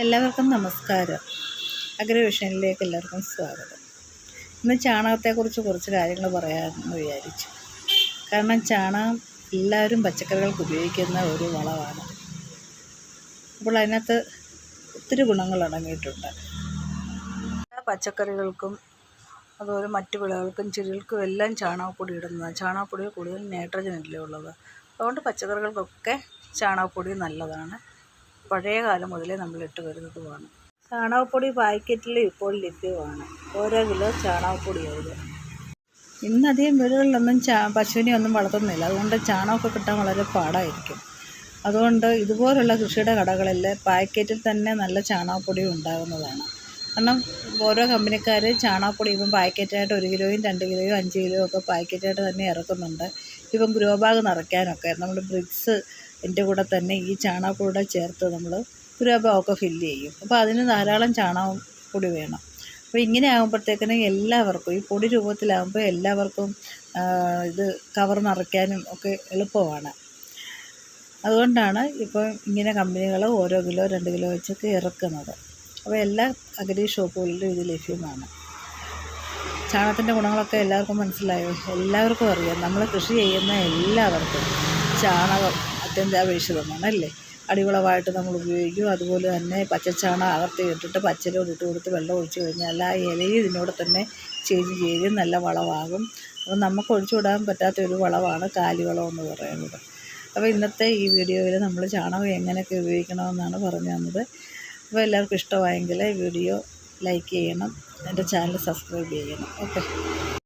എല്ലാവർക്കും നമസ്കാരം. അഗ്രവിഷനിലേക്ക് എല്ലാവർക്കും സ്വാഗതം. ഇന്ന് ചാണകത്തെക്കുറിച്ച് കുറച്ച് കാര്യങ്ങൾ പറയാമെന്ന് വിചാരിച്ചു. കാരണം ചാണകം എല്ലാവരും പച്ചക്കറികൾക്ക് ഉപയോഗിക്കുന്ന ഒരു വളമാണ്. അപ്പോൾ അതിനകത്ത് ഒത്തിരി ഗുണങ്ങൾ അടങ്ങിയിട്ടുണ്ട്. എല്ലാ പച്ചക്കറികൾക്കും അതുപോലെ മറ്റു വിളകൾക്കും ചെടികൾക്കും എല്ലാം ചാണകപ്പൊടി ഇടുന്നതാണ്. ചാണകപ്പൊടിയിൽ കൂടുതൽ നൈട്രജൻ അല്ലേ ഉള്ളത്? അതുകൊണ്ട് പച്ചക്കറികൾക്കൊക്കെ ചാണകപ്പൊടി നല്ലതാണ്. പഴയ കാലം മുതലേ നമ്മൾ ഇട്ട് വരുന്നതുമാണ്. ചാണകപ്പൊടി പാക്കറ്റിൽ ഇപ്പോൾ ലഭ്യമാണ്. ഓരോ കിലോ ചാണകപ്പൊടിയായത് ഇന്നധികം വീടുകളിലൊന്നും ചാ പശുവിനെ ഒന്നും വളർത്തുന്നില്ല. അതുകൊണ്ട് ചാണകമൊക്കെ കിട്ടാൻ വളരെ പാടായിരിക്കും. അതുകൊണ്ട് ഇതുപോലുള്ള കൃഷിയുടെ കടകളിൽ പാക്കറ്റിൽ തന്നെ നല്ല ചാണകപ്പൊടി ഉണ്ടാകുന്നതാണ്. കാരണം ഓരോ കമ്പനിക്കാർ ചാണകപ്പൊടി ഇപ്പം പാക്കറ്റായിട്ട് ഒരു കിലോയും രണ്ട് കിലോയും അഞ്ച് കിലോയും ഒക്കെ പാക്കറ്റായിട്ട് തന്നെ ഇറക്കുന്നുണ്ട്. ഇപ്പം ഗ്രോ ബാഗ് നിറയ്ക്കാനൊക്കെ നമ്മൾ ബ്രിക്സ് എന്റെ കൂടെ തന്നെ ഈ ചാണകപ്പൊടി ചേർത്ത് നമ്മൾ ഗ്രോ ബാഗൊക്കെ ഫില്ല് ചെയ്യും. അപ്പോൾ അതിന് ധാരാളം ചാണകപ്പൊടി വേണം. അപ്പോൾ ഇങ്ങനെ ആകുമ്പോഴത്തേക്കിന് എല്ലാവർക്കും ഈ പൊടി രൂപത്തിലാകുമ്പോൾ എല്ലാവർക്കും ഇത് കവർ നിറയ്ക്കാനും ഒക്കെ എളുപ്പമാണ്. അതുകൊണ്ടാണ് ഇപ്പോൾ ഇങ്ങനെ കമ്പനികൾ ഓരോ കിലോ രണ്ട് കിലോ വെച്ചൊക്കെ ഇറക്കുന്നത്. അപ്പോൾ എല്ലാ അഗ്രി ഷോപ്പുകളിലും ഇത് ലഭ്യമാണ്. ചാണകത്തിന്റെ ഗുണങ്ങളൊക്കെ എല്ലാവർക്കും മനസ്സിലായോ? എല്ലാവർക്കും അറിയാം. നമ്മൾ കൃഷി ചെയ്യുന്ന എല്ലാവർക്കും ചാണകം അത്യന്താപേക്ഷിതമാണ് അല്ലേ? അടിവളമായിട്ട് നമ്മൾ ഉപയോഗിക്കും. അതുപോലെ തന്നെ പച്ചച്ചാണകം അകത്ത് ഇട്ടിട്ട് പച്ചിലോട് ഇട്ട് കൊടുത്ത് വെള്ളം ഒഴിച്ച് കഴിഞ്ഞാൽ ആ ഇലയും ഇതിനോട് തന്നെ ചേഞ്ച് ചെയ്ത് നല്ല വളമാകും. അപ്പം നമുക്ക് ഒഴിച്ചു വിടാൻ പറ്റാത്ത ഒരു വളമാണ് കാലിവളം എന്ന് പറയുന്നത്. അപ്പോൾ ഇന്നത്തെ ഈ വീഡിയോയിൽ നമ്മൾ ചാണകം എങ്ങനെയൊക്കെ ഉപയോഗിക്കണമെന്നാണ് പറഞ്ഞു തന്നത്. അപ്പോൾ എല്ലാവർക്കും ഇഷ്ടമായെങ്കിൽ വീഡിയോ ലൈക്ക് ചെയ്യണം എന്റെ ചാനൽ സബ്സ്ക്രൈബ് ചെയ്യണം. ഓക്കെ.